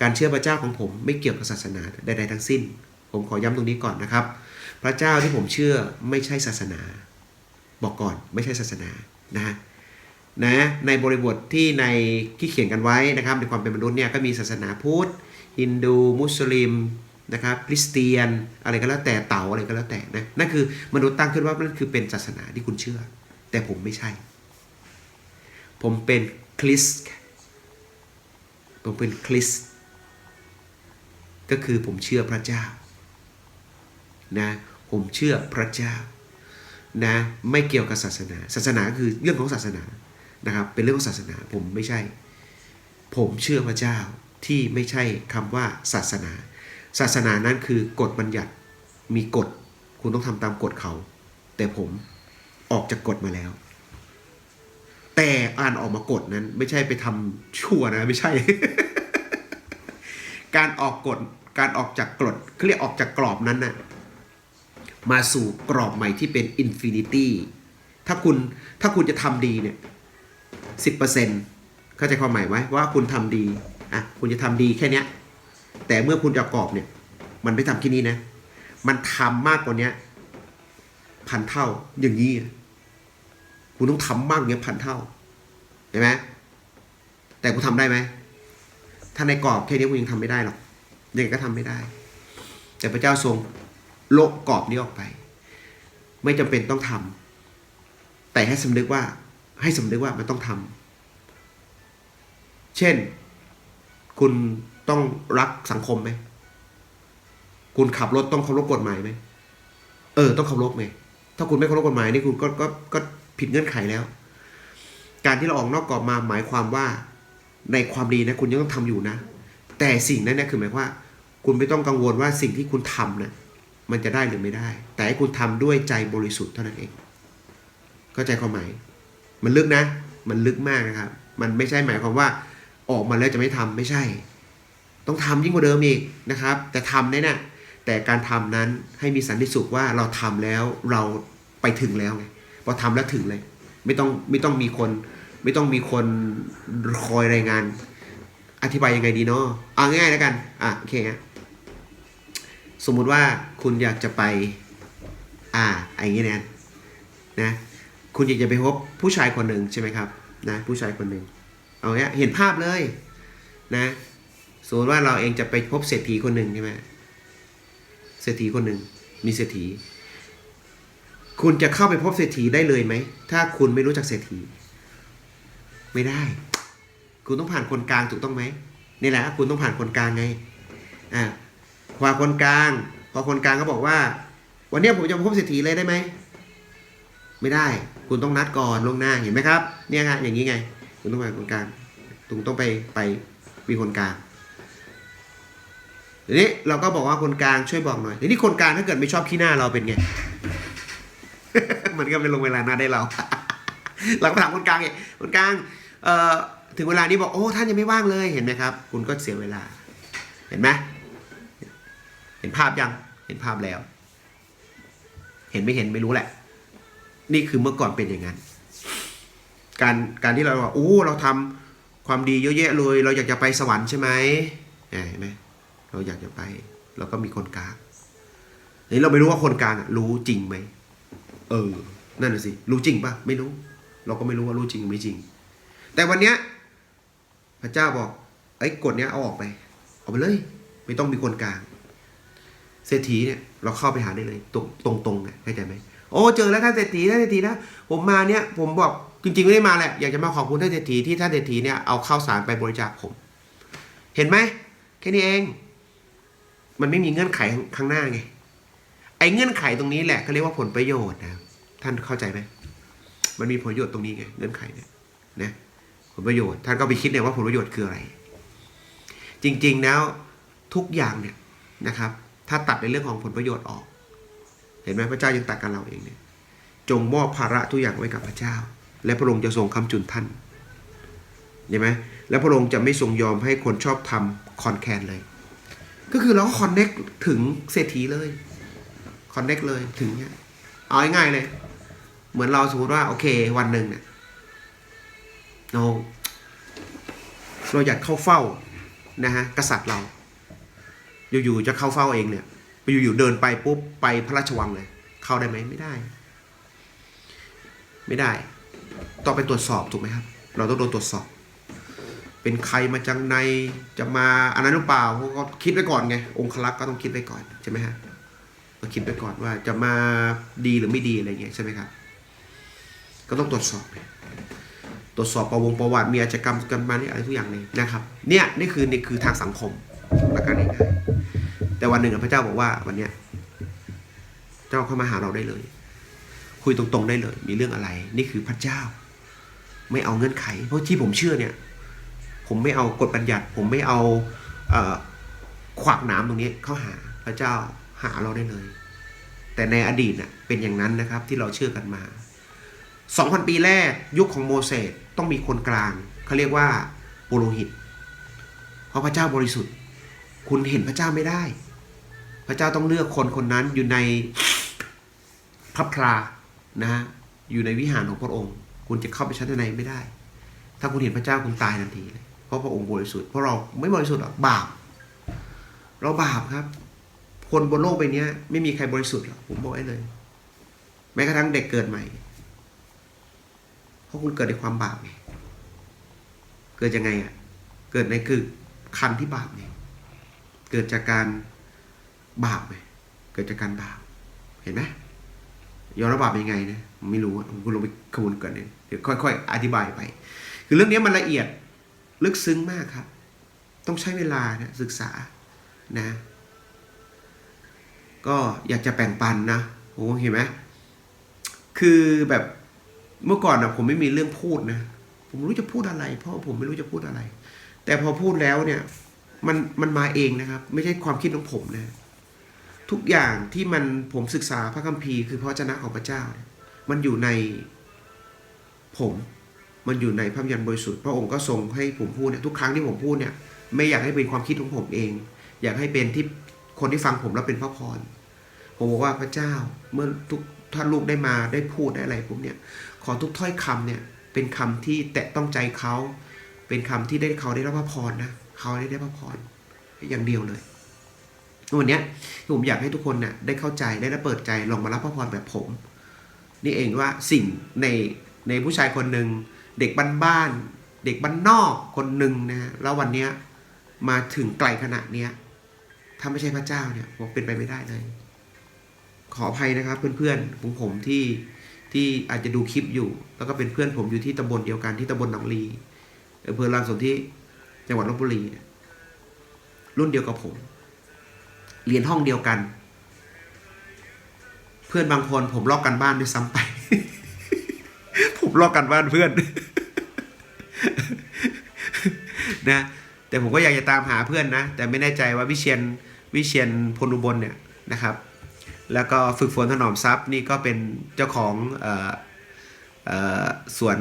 การเชื่อพระเจ้าของผมไม่เกี่ยวกับศาสนาใดๆทั้งสิ้น ผมขอย้ำตรงนี้ก่อนนะครับ พระเจ้าที่ผมเชื่อไม่ใช่ศาสนา บอกก่อนไม่ใช่ศาสนานะนะในบริบทที่ในที่เขียนกันไว้นะครับ ในความเป็นมนุษย์เนี่ยก็มีศาสนาพุทธฮินดูมุสลิมนะครับคริสเตียนอะไรก็แล้วแต่เต่าอะไรก็แล้วแต่นะนั่นคือมนุษย์ตั้งขึ้นว่านั่นคือเป็นศาสนาที่คุณเชื่อ แต่ผมไม่ใช่ ผมเป็นคริสผมเป็นคริสต ก็คือผมเชื่อพระเจ้านะผมเชื่อพระเจ้านะไม่เกี่ยวกับศาสนา ศาสนาคือเรื่องของศาสนานะครับ เป็นเรื่องของศาสนาผมไม่ใช่ ผมเชื่อพระเจ้าที่ไม่ใช่คำว่าศาสนา ศาสนานั้นคือกฎบัญญัติมีกฎ คุณต้องทำตามกฎเขา แต่ผมออกจากกฎมาแล้ว แต่อ่านออกมากฎนั้นไม่ใช่ไปทำชั่วนะไม่ใช่ การออกกฎ การออกจากกฎเขาเรียกออกจากกรอบนั้นน่ะมาสู่กรอบใหม่ที่เป็นอินฟินิตี้ถ้าคุณถ้าคุณจะทำดีเนี่ยสิบเปอร์เซ็นเข้าใจความหมายไหมว่าคุณทำดีอะคุณจะทำดีแค่เนี้ยแต่เมื่อคุณจะกรอบเนี่ย มันไม่ทำแค่นี้นะ มันทำมากกว่านี้พันเท่าอย่างนี้คุณต้องทำมากเงี้ยพันเท่าเห็นไหมแต่คุณทำได้ไหมถ้าในกรอบแค่นี้คุณยังทำไม่ได้หรอก ยังไงก็ทำไม่ได้ แต่พระเจ้าทรงโละกรอบนี้ออกไป ไม่จำเป็นต้องทำแต่ให้สำนึกว่าให้สำนึกว่ามันต้องทำเช่น คุณต้องรักสังคมไหมคุณขับรถต้องเคารพกฎหมายไหมเออ ต้องเคารพไงถ้าคุณไม่เคารพกฎหมายนี่คุณก็ก็ก็ผิดเงื่อนไขแล้ว การที่เราออกนอกกรอบมาหมายความว่าในความดีนะ คุณยังต้องทำอยู่นะ แต่สิ่งนั้นเนี่ยคือหมายว่า คุณไม่ต้องกังวลว่าสิ่งที่คุณทำนะ่ะมันจะได้หรือไม่ได้ แต่ให้คุณทำด้วยใจบริสุทธิ์เท่านั้นเอง เข้าใจความหมาย มันลึกนะ มันลึกมากนะครับ มันไม่ใช่หมายความว่าออกมาแล้วจะไม่ทำไม่ใช่ ต้องทำยิ่งกว่าเดิมอีกนะครับ แต่ทำเนี่ยนะแต่การทำนั้นให้มีสันติสุขว่าเราทำแล้วเราไปถึงแล้วไงพอทำแล้วถึงเลย ไม่ต้องไม่ต้องมีคน ไม่ต้องมีคนคอยรายงาน อธิบายยังไงดีเนาะเอาง่ายแล้วกันอะโอเคฮะสมมุติว่าคุณอยากจะไป อ่าอะไอย่างนี้นะนะคุณอยากจะไปพบผู้ชายคนหนึ่งใช่ไหมครับนะผู้ชายคนหนึ่งเอาเนี้ยเห็นภาพเลยนะสมมติว่าเราเองจะไปพบเศรษฐีคนหนึ่งใช่ไหมเศรษฐีคนหนึ่งมีเศรษฐี คุณจะเข้าไปพบเศรษฐีได้เลยไหมถ้าคุณไม่รู้จักเศรษฐี ไม่ได้ คุณต้องผ่านคนกลางถูกต้องไหมนี่แหละคุณต้องผ่านคนกลางไงอ่าพอคนกลาง พอคนกลางก็บอกว่า วันนี้ผมจะมาพบเศรษฐีเลยได้ไหมไม่ได้ คุณต้องนัดก่อนล่วงหน้าเห็นไหมครับ เนี่ยไงอย่างนี้ไง คุณต้องไปคนกลางคุณต้องไปไปมีคนกลางทีนี้เราก็บอกว่าคนกลางช่วยบอกหน่อยทีนี้คนกลางถ้าเกิดไม่ชอบขี้หน้าเราเป็นไงมันก็ไม่ลงเวลาหน้าได้เราเราก็ถามคนกลางไงคนกลางเอ่อ ถึงเวลานี้บอกโอ้ท่านยังไม่ว่างเลยเห็นไหมครับ คุณก็เสียเวลา เห็นไหมเห็นภาพยังเห็นภาพแล้ว เห็นไม่เห็นไม่รู้แหละ นี่คือเมื่อก่อนเป็นอย่างนั้น การการที่เราว่าโอ้เราทำความดีเยอะแยะเลย เราอยากจะไปสวรรค์ใช่ไหมเห็นไหมเราอยากจะไปเราก็มีคนกลางนี่เราไม่รู้ว่าคนกลางรู้จริงไหมเออนั่นน่ะสิรู้จริงปะไม่รู้ เราก็ไม่รู้ว่ารู้จริงไม่จริง แต่วันเนี้ย พระเจ้าบอกไอ้กฎเนี้ยเอาออกไปเอาไปเลย ไม่ต้องมีคนกลาง เศรษฐีเนี่ยเราเข้าไปหาได้เลย ตรงตรงตรงๆเข้าใจไหมโอ้เจอแล้วท่านเศรษฐีท่านเศรษฐีนะผมมาเนี่ย ผมบอกจริงๆไม่ได้มาแหละอยากจะมาขอบคุณท่านเศรษฐีที่ท่านเศรษฐีเนี่ยเอาข้าวสารไปบริจาคผม เห็นไหมแค่นี้เอง มันไม่มีเงื่อนไขข้างหน้าไงไอ้เงื่อนไขตรงนี้แหละเขาเรียกว่าผลประโยชน์นะท่านเข้าใจไหมมันมีผลประโยชน์ตรงนี้ไงเงื่อนไขเนี่ยนะ ลประโยชน์ ท่านก็ไปคิดเนี่ยว่าผลประโยชน์คืออะไร จริงๆแล้วทุกอย่างเนี่ยนะครับ ถ้าตัดในเรื่องของผลประโยชน์ออก เห็นไหมพระเจ้ายังตัดกับเราเองเนี่ยจงมอบภาระทุกอย่างไว้กับพระเจ้า และพระองค์จะทรงคำจุนท่านเห็นไหมและพระองค์จะไม่ทรงยอมให้คนชอบทำคอนแคนเลย ก็คือเราก็คอนเน็กถึงเศรษฐีเลยคอนเน็กเลยถึงเนี่ยเอาง่ายๆเลย เหมือนเราสมมติว่าโอเค วันหนึ่งเนี่ย เราเราอยากเข้าเฝ้านะฮะกษัตริย์เรา อยู่ๆจะเข้าเฝ้าเองเนี่ยไปอยู่ๆเดินไปปุ๊บไปพระราชวังเลย เข้าได้ไหมไม่ได้ ไม่ได้ ต้องไปตรวจสอบถูกไหมครับ เราต้องโดนตรวจสอบ เป็นใครมาจากในจะมาอันนั้นหรือเปล่าเขาก็คิดไว้ก่อนไงองคลักษ์ก็ต้องคิดไว้ก่อนใช่ไหมฮะก็คิดไว้ก่อนว่าจะมาดีหรือไม่ดีอะไรเงี้ยใช่ไหมครับ ก็ต้องตรวจสอบ ตรวจสอบประวงประวัติมีอาชญากรรมกันมานี่อะไรทุกอย่างเลยนะครับเนี่ยนี่คือนี่คือทางสังคมหลักการง่ายๆแต่วันหนึ่งพระเจ้าบอกว่าวันเนี้ยเจ้าเข้ามาหาเราได้เลย คุยตรงๆได้เลย มีเรื่องอะไร นี่คือพระเจ้า ไม่เอาเงื่อนไข เพราะที่ผมเชื่อเนี่ย ผมไม่เอากฎบัญญัติ ผมไม่เอาขวากหน้ำตรงนี้เข้าหาพระเจ้าหาเราได้เลย แต่ในอดีตน่ะเป็นอย่างนั้นนะครับที่เราเชื่อกันมา 2,000 ปีแรกยุคของโมเสสต้องมีคนกลางเขาเรียกว่าปุโรหิต เพราะพระเจ้าบริสุทธิ์ คุณเห็นพระเจ้าไม่ได้ พระเจ้าต้องเลือกคนคนนั้นอยู่ในพระพลานะฮะอยู่ในวิหารของพระองค์ คุณจะเข้าไปชั้นในไม่ได้ ถ้าคุณเห็นพระเจ้าคุณตายทันทีเลยเพราะพระองค์บริสุทธิ์เพราะเราไม่บริสุทธิ์หรอกบาป เราบาปครับ คนบนโลกใบนี้ไม่มีใครบริสุทธิ์หรอกผมบอกให้เลย แม้กระทั่งเด็กเกิดใหม่ เพราะคุณเกิดในความบาปไงเกิดยังไงอะ เกิดในคือคันที่บาปไงเกิดจากการบาปไงเกิดจากการบาป เห็นไหมย้อนว่าบาปยังไงนะไม่รู้อะคุณลงไปขบวนก่อนเนี่ยเดี๋ยวค่อย ๆ อธิบายไป คือเรื่องนี้มันละเอียดลึกซึ้งมากครับ ต้องใช้เวลานะศึกษานะ ก็อยากจะแบ่งปันนะโอ้เห็นไหมคือแบบ เมื่อก่อนนะผมไม่มีเรื่องพูดนะ ผมไม่รู้จะพูดอะไร เพราะผมไม่รู้จะพูดอะไร แต่พอพูดแล้วเนี่ย มันมันมาเองนะครับ ไม่ใช่ความคิดของผมนะ ทุกอย่างที่มันผมศึกษาพระคัมภีร์คือพระวจนะของพระเจ้า มันอยู่ในผม มันอยู่ในพระวิญญาณบริสุทธิ์พระองค์ก็ทรงให้ผมพูดเนี่ยทุกครั้งที่ผมพูดเนี่ย ไม่อยากให้เป็นความคิดของผมเอง อยากให้เป็นที่คนที่ฟังผมแล้วเป็นพระพรผมบอกว่าพระเจ้าเมื่อทุกท่านลูกได้มาได้พูดได้อะไรผมเนี่ย ขอทุกถ้อยคำเนี่ยเป็นคำที่แตะต้องใจเขา เป็นคำที่ได้เขาได้รับพระพรนะเขาได้ได้พระพรอย่างเดียวเลยวันนี้ผมอยากให้ทุกคนเนี่ยได้เข้าใจได้ได้เปิดใจลองมารับพระพรแบบผม นี่เองว่าสิ่งในในผู้ชายคนหนึ่งเด็กบ้านๆเด็กบ้านนอกคนหนึ่งนะแล้ววันนี้มาถึงไกลขนาดนี้ถ้าไม่ใช่พระเจ้าเนี่ยผมเป็นไปไม่ได้เลย ขออภัยนะครับเพื่อนๆของผมที่ ที่อาจจะดูคลิปอยู่ แล้วก็เป็นเพื่อนผมอยู่ที่ตำบลเดียวกันที่ตำบลหนองลีอำเภอลานสนที่จังหวัดลบบุรีเนี่ยรุ่นเดียวกับผม เรียนห้องเดียวกัน เพื่อนบางคนผมลอกกันบ้านด้วยซ้ำไป ผมลอกกันบ้านเพื่อนนะแต่ผมก็อยากจะตามหาเพื่อนนะ แต่ไม่แน่ใจว่าวิเชียนวิเชียนพลอุบลเนี่ยนะครับ แล้วก็ฝึกฝนถนอมทรัพย์นี่ก็เป็นเจ้าของออสวน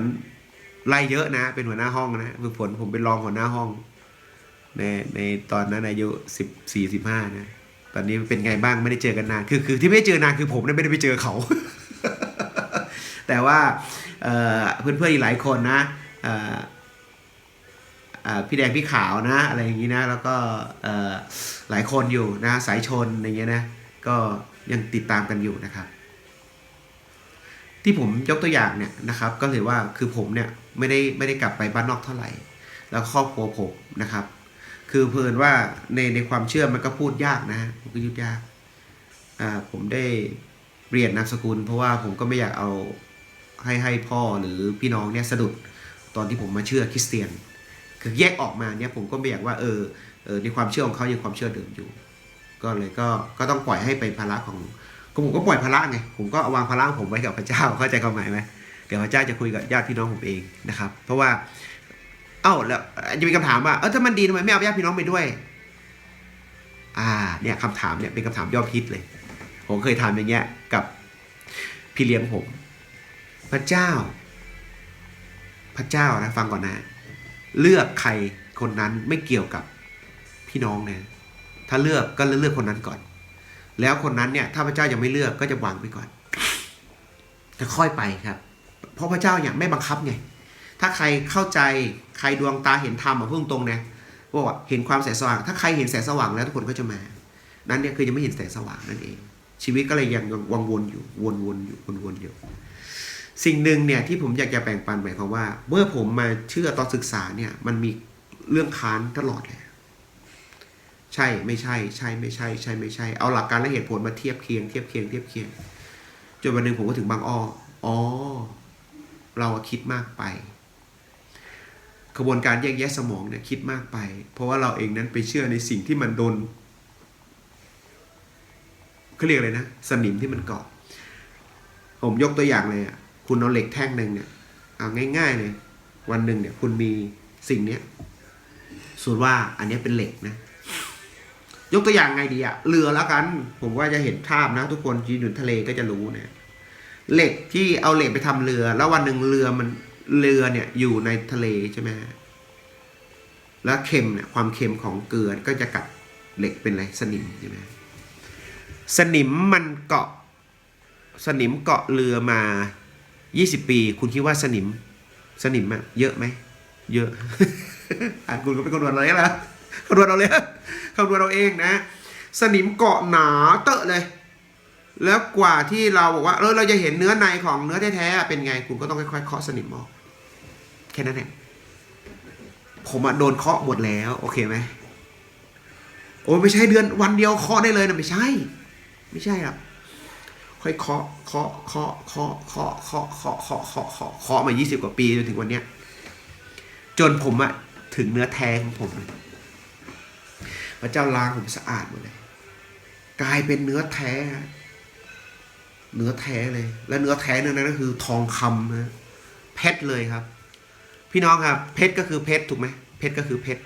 ไร่เยอะนะ เป็นหัวหน้าห้องนะฝึกฝนผมเป็นรองหัวหน้าห้อง ในในตอนนั้นอายุสิบสี่สิบห้านะตอนนี้เป็นไงบ้างไม่ได้เจอกันนานคือคือที่ไม่ได้เจอนานคือผมไม่ได้ไปเจอเขา แต่ว่าเอ่อเพื่อนๆอีกหลายคนนะพี่แดงพี่ขาวนะ อะไรอย่างนี้นะ แล้วก็หลายคนอยู่นะสายชนอย่างเงี้ยนะก็ ยังติดตามกันอยู่นะครับ ที่ผมยกตัวอย่างเนี่ยนะครับก็ถือว่าคือผมเนี่ยไม่ได้ไม่ได้กลับไปบ้านนอกเท่าไหร่ แล้วครอบครัวผมนะครับ คือเพลินว่าในในความเชื่อมันก็พูดยากนะฮะมันก็ยุดยากอ่าผมได้เปลี่ยนนามสกุล เพราะว่าผมก็ไม่อยากเอาให้ให้พ่อหรือพี่น้องเนี่ยสะดุดตอนที่ผมมาเชื่อคริสเตียน คือแยกออกมาเนี่ยผมก็ไม่อยากว่าเออเออในความเชื่อของเขายังความเชื่อเดิมอยู่ ก็เลยก็ก็ต้องปล่อยให้ไปภาระของก็ผมก็ปล่อยภาระไงผมก็เอาวางภาระของผมไว้กับพระเจ้าเข้าใจความหมายไหมเดี๋ยวพระเจ้าจะคุยกับญาติพี่น้องผมเองนะครับ เพราะว่าเอ้าแล้วจะมีคำถามว่าเออถ้ามันดีทำไมไม่เอาญาติพี่น้องไปด้วย อ่าเนี่ยคำถามเนี่ยเป็นคำถามยอดฮิตเลย ผมเคยถามอย่างเงี้ยกับพี่เลี้ยงผม พระเจ้า พระเจ้านะฟังก่อนนะ เลือกใครคนนั้นไม่เกี่ยวกับพี่น้องนะ ถ้าเลือกก็เลือกคนนั้นก่อน แล้วคนนั้นเนี่ยถ้าพระเจ้ายังไม่เลือกก็จะวางไปก่อนจะค่อยไปครับ เพราะพระเจ้าอย่างไม่บังคับไง ถ้าใครเข้าใจใครดวงตาเห็นธรรมอะพูดตรงๆนะบอกว่าเห็นความแสงสว่าง ถ้าใครเห็นแสงสว่างแล้วทุกคนก็จะมา นั่นเนี่ยคือยังไม่เห็นแสงสว่างนั่นเอง ชีวิตก็เลยยังวังวนอยู่วนๆอยู่วนๆอยู่ สิ่งหนึ่งเนี่ยที่ผมอยากจะแบ่งปันหมายความว่า เมื่อผมมาเชื่อตอนศึกษาเนี่ยมันมีเรื่องค้านตลอดเลย ช่ไม่ใช่ ใช่ไม่ใช่ ใช่ไม่ใช่ เอาหลักการและเหตุผลมาเทียบเคียงเทียบเคียงเทียบเคียงจนวันหนึ่งผมก็ถึงบางอ้ออ๋อเราคิดมากไปกระบวนการแยกแยะสมองเนี่ยคิดมากไป เพราะว่าเราเองนั้นไปเชื่อในสิ่งที่มันโดนเขาเรียกอะไรนะ สนิมที่มันเกาะ ผมยกตัวอย่างเลยอะคุณเอาเหล็กแท่งหนึ่งเนี่ยเอาง่าย ๆ เลย วันหนึ่งเนี่ยคุณมีสิ่งเนี้ยส่วนว่าอันนี้เป็นเหล็กนะ ยกตัวอย่างไงดีอะเรือแล้วกัน ผมว่าจะเห็นภาพนะ ทุกคนยืนอยู่ทะเลก็จะรู้เนี่ยเหล็กที่เอาเหล็กไปทำเรือ แล้ววันหนึ่งเรือมันเรือเนี่ยอยู่ในทะเลใช่ไหมแล้วเค็มเนี่ยความเค็มของเกลือก็จะกัดเหล็กเป็นอะไรสนิมใช่ไหมสนิมมันเกาะ สนิมเกาะเรือมา 20 ปี คุณคิดว่าสนิม สนิมอะเยอะไหม เยอะ อะคุณก็ไปคนวณเอาเองละ คำนวณเอาเลยคำนวณเอาเองนะ สนิมเกาะหนาเตอะเลย แล้วกว่าที่เราบอกว่าเออเราจะเห็นเนื้อในของเนื้อแท้ๆเป็นไง คุณก็ต้องค่อยๆเคาะสนิมออกแค่นั้นเองผมอะโดนเคาะหมดแล้ว โอเคไหมโอ้ไม่ใช่เดือนวันเดียวเคาะได้เลยนะไม่ใช่ ไม่ใช่ครับค่อยเคาะเคาะเคาะเคาะเคาะเคาะเคาะเคาะเคาะเคาะเคาะมา 20 กว่าปีจนถึงวันเนี้ยจนผมอะถึงเนื้อแท้ของผมเลย พระเจ้าล้างผมสะอาดหมดเลย กลายเป็นเนื้อแท้เนื้อแท้เลย และเนื้อแท้เนื้อนั้นก็คือทองคำนะเพชรเลยครับ พี่น้องครับ เพชรก็คือเพชรถูกไหมเพชรก็คือเพชร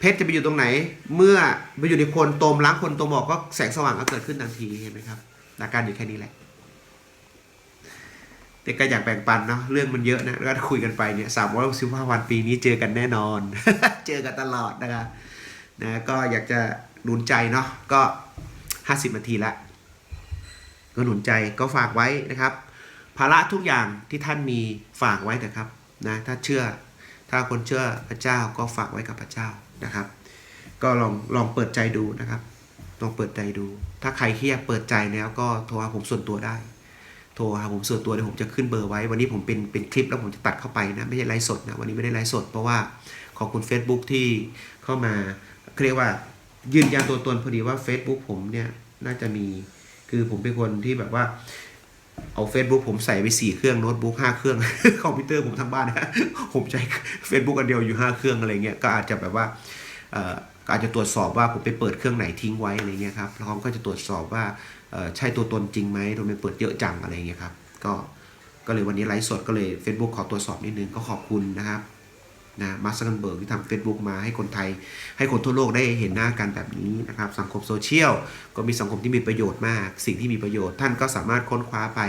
เพชรจะไปอยู่ตรงไหน เมื่อไปอยู่ในคนตมล้างคนตมออกก็แสงสว่างก็เกิดขึ้นทันทีเห็นไหมครับหลักการอยู่แค่นี้แหละแต่ก็อยากแบ่งปันเนาะเรื่องมันเยอะนะแล้วก็คุยกันไปเนี่ยสามร้อยสิบห้าวันปีนี้เจอกันแน่นอน เจอกันตลอดนะครับ นะก็อยากจะหนุนใจเนาะก็ห้าสิบนาทีละก็หนุนใจก็ฝากไว้นะครับ ภาระทุกอย่างที่ท่านมีฝากไว้นะครับนะถ้าเชื่อถ้าคนเชื่อพระเจ้าก็ฝากไว้กับพระเจ้านะครับ ก็ลองลองเปิดใจดูนะครับลองเปิดใจดู ถ้าใครที่อยากเปิดใจแล้วก็โทรหาผมส่วนตัวได้ โทรหาผมส่วนตัวเดี๋ยวผมจะขึ้นเบอร์ไว้ วันนี้ผมเป็นเป็นคลิปแล้วผมจะตัดเข้าไปนะ ไม่ใช่ไลฟ์สดนะ วันนี้ไม่ได้ไลฟ์สด เพราะว่าขอบคุณ Facebook ที่เข้ามา เรียกว่ายืนยันตัวตนพอดีว่า Facebook ผมเนี่ยน่าจะมีคือผมเป็นคนที่แบบว่าเอา Facebook ผมใส่ไปสี่เครื่องโน้ตบุ๊กห้าเครื่องคอมพิวเตอร์ผมทั้งบ้านนะผมใช้ Facebook อันเดียวอยู่ห้าเครื่องอะไรเงี้ยก็อาจจะแบบว่าเอ่อก็อาจจะตรวจสอบว่าผมไปเปิดเครื่องไหนทิ้งไว้อะไรเงี้ยครับแล้วเขาก็จะตรวจสอบว่าใช่ตัวตนจริงไหมทำไมเปิดเยอะจังอะไรเงี้ยครับก็ก็เลยวันนี้ไลฟ์สดก็เลย Facebook ขอตรวจสอบนิดนึงก็ขอบคุณนะครับ นะมาร์คซักเกอร์เบิร์กที่ทำ Facebook มาให้คนไทย ให้คนทั่วโลกได้เห็นหน้ากันแบบนี้นะครับ สังคมโซเชียลก็มีสังคมที่มีประโยชน์มาก สิ่งที่มีประโยชน์ท่านก็สามารถค้นคว้าไป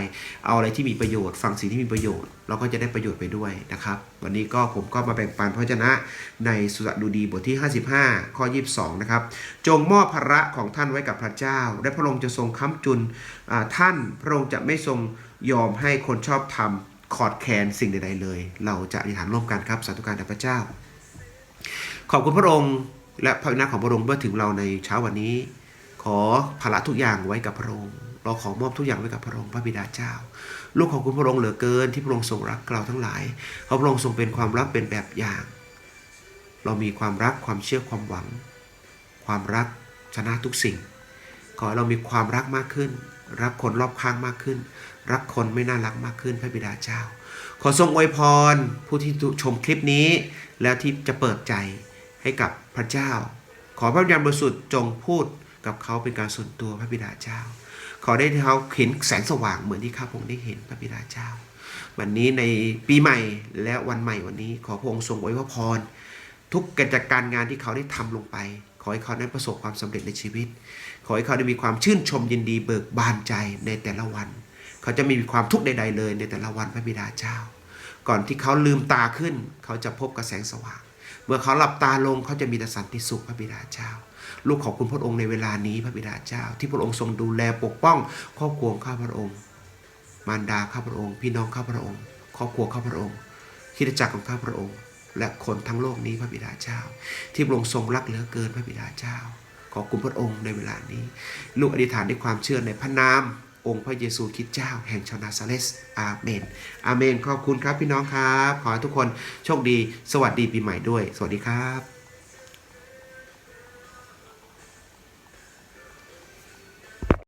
เอาอะไรที่มีประโยชน์ ฟังสิ่งที่มีประโยชน์เราก็จะได้ประโยชน์ไปด้วยนะครับ วันนี้ก็ผมก็มาแบ่งปันพระเจนะในสุสดุดีบทที่ 55 ข้อ 22 นะครับ จงมอบภาระของท่านไว้กับพระเจ้า และพระองค์จะทรงค้ำจุนท่านพระองค์จะไม่ทรงยอมให้คนชอบทำ ขอดแคลนสิ่งใดๆเลย เราจะอธิษฐานร่วมกันครับสาธุการแด่พระเจ้า ขอบคุณพระองค์และพระวินาของพระองค์เมื่อถึงเราในเช้าวันนี้ ขอภาระทุกอย่างไว้กับพระองค์เราขอมอบทุกอย่างไว้กับพระองค์พระบิดาเจ้า ลูกของคุณพระองค์เหลือเกินที่พระองค์ทรงรักเราทั้งหลายเพราะพระองค์ทรงเป็นความรักเป็นแบบอย่าง เรามีความรักความเชื่อความหวัง ความรักชนะทุกสิ่ง ขอเรามีความรักมากขึ้น รักคนรอบข้างมากขึ้น รักคนไม่น่ารักมากขึ้นพระบิดาเจ้า ขอทรงอวยพรผู้ที่ชมคลิปนี้ แล้วที่จะเปิดใจให้กับพระเจ้า ขอพระวิญญาณบริสุทธิ์จงพูดกับเขาเป็นการส่วนตัวพระบิดาเจ้า ขอได้ที่เขาเห็นแสงสว่างเหมือนที่ข้าพงค์ได้เห็นพระบิดาเจ้า วันนี้ในปีใหม่และวันใหม่วันนี้ ขอพระองค์ทรงอวยพร ทุกกิจการงานที่เขาได้ทำลงไป ขอให้เขาได้ประสบความสำเร็จในชีวิต ขอให้เขาได้มีความชื่นชมยินดีเบิกบานใจในแต่ละวัน เขาจะไมมีความทุกข์ใด ๆ เลยในแต่ละวันพระบิดาเจ้า ก่อนที่เขาลืมตาขึ้น เขาจะพบกับแสงสว่าง เมื่อเขาหลับตาลงเขาจะมีแต่สันติสุขพระบิดาเจ้า ลูกขอบคุณพระองค์ในเวลานี้พระบิดาเจ้า ที่พระองค์ทรงดูแลปกป้อง ครอบครัวข้าพระองค์ มารดาข้าพระองค์ พี่น้องข้าพระองค์ ครอบครัวข้าพระองค์คริสตจักรของข้าพระองค์ และคนทั้งโลกนี้พระบิดาเจ้า ที่พระองค์ทรงรักเหลือเกินพระบิดาเจ้าขอบคุณพระองค์ในเวลานี้ ลูกอธิษฐานด้วยความเชื่อในพระนาม องค์พระเยซูคริสต์เจ้าแห่งชาวนาซาเลสอาเมน อาเมน ขอบคุณครับพี่น้องครับ ขอให้ทุกคนโชคดี สวัสดีปีใหม่ด้วย สวัสดีครับ